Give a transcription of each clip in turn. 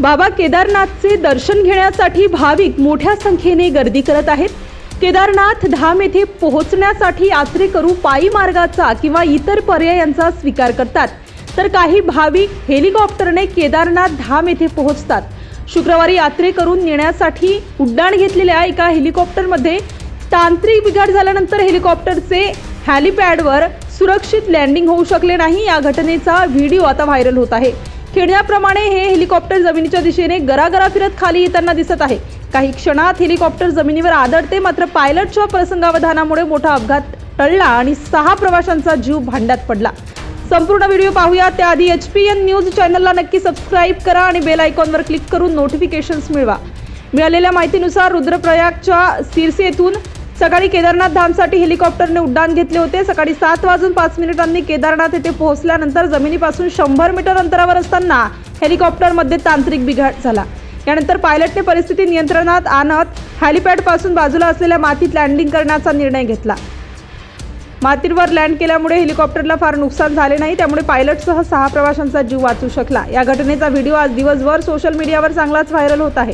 बाबा केदारनाथचे दर्शन घेण्यासाठी भाविक मोठ्या संख्येने गर्दी करत आहेत. केदारनाथ धाम येथे पोहोचण्यासाठी यात्रेकरू पायी मार्गाचा किंवा इतर पर्यायांचा स्वीकार करतात. तर काही भाविक हेलिकॉप्टरने केदारनाथ धाम येथे पोहोचतात. शुक्रवारी यात्रेकरून नेण्यासाठी उड्डाण घेतलेल्या एका हेलिकॉप्टरमध्ये तांत्रिक बिघाड झाल्यानंतर हेलिकॉप्टरचे हॅलिपॅडवर सुरक्षित लँडिंग होऊ शकले नाही. या घटनेचा व्हिडिओ आता व्हायरल होत आहे. खेळण्याप्रमाणे हे हेलिकॉप्टर जमिनीच्या दिशेने गरागरा फिरत खाली येताना दिसत आहे. काही क्षणात हेलिकॉप्टर जमिनीवर आदळते मात्र पायलटच्या प्रसंगावधानामुळे मोठा अपघात टळला आणि सहा प्रवाशांचा जीव भांड्यात पडला. संपूर्ण व्हिडिओ पाहूया. त्याआधी एच पी एन न्यूज चॅनलला नक्की सबस्क्राईब करा आणि बेल आयकॉनवर क्लिक करून नोटिफिकेशन्स मिळवा. मिळालेल्या माहितीनुसार रुद्रप्रयागच्या सिरसी येथून सकाळी केदारनाथ धामसाठी हेलिकॉप्टरने उड्डाण घेतले होते. सकाळी सात वाजून पाच मिनिटांनी केदारनाथ येथे पोहोचल्यानंतर जमिनीपासून शंभर मीटर अंतरावर असताना हेलिकॉप्टरमध्ये तांत्रिक बिघाड झाला. यानंतर पायलटने परिस्थिती नियंत्रणात आणत हॅलिपॅडपासून बाजूला असलेल्या मातीत लँडिंग करण्याचा निर्णय घेतला. मातीवर लँड केल्यामुळे हेलिकॉप्टरला फार नुकसान झाले नाही त्यामुळे पायलटसह सहा प्रवाशांचा जीव वाचू शकला. या घटनेचा व्हिडिओ आज दिवसभर सोशल मीडियावर चांगलाच व्हायरल होत आहे.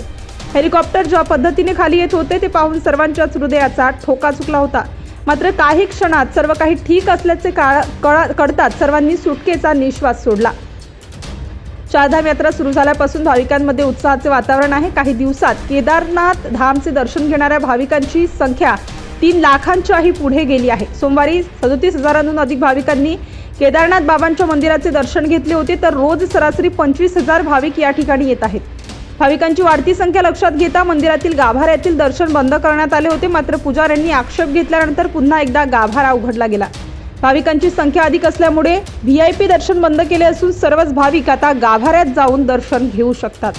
हेलिकॉप्टर ज्या पद्धतीने खाली येत होते ते पाहून सर्वांच्याच हृदयाचा ठोका चुकला होता. मात्र काही क्षणात सर्व काही ठीक असल्याचे काळ कळा- कळतात सर्वांनी सुटकेचा निश्वास सोडला. चारधाम यात्रा सुरू झाल्यापासून भाविकांमध्ये उत्साहाचे वातावरण आहे. काही दिवसात केदारनाथ धामचे दर्शन घेणाऱ्या भाविकांची संख्या तीन लाखांच्याही पुढे गेली आहे. सोमवारी सदोतीस हजारांहून अधिक भाविकांनी केदारनाथ बाबांच्या मंदिराचे दर्शन घेतले होते तर रोज सरासरी पंचवीस हजार भाविक या ठिकाणी येत आहेत. भाविकांची वाढती संख्या लक्षात घेता मंदिरातील गाभाऱ्यातील दर्शन बंद करण्यात आले होते. मात्र पुजाऱ्यांनी आक्षेप घेतल्यानंतर पुन्हा एकदा गाभारा उघडला गेला. भाविकांची संख्या अधिक असल्यामुळे व्ही आय पी दर्शन बंद केले असून सर्वच भाविक आता गाभाऱ्यात जाऊन दर्शन घेऊ शकतात.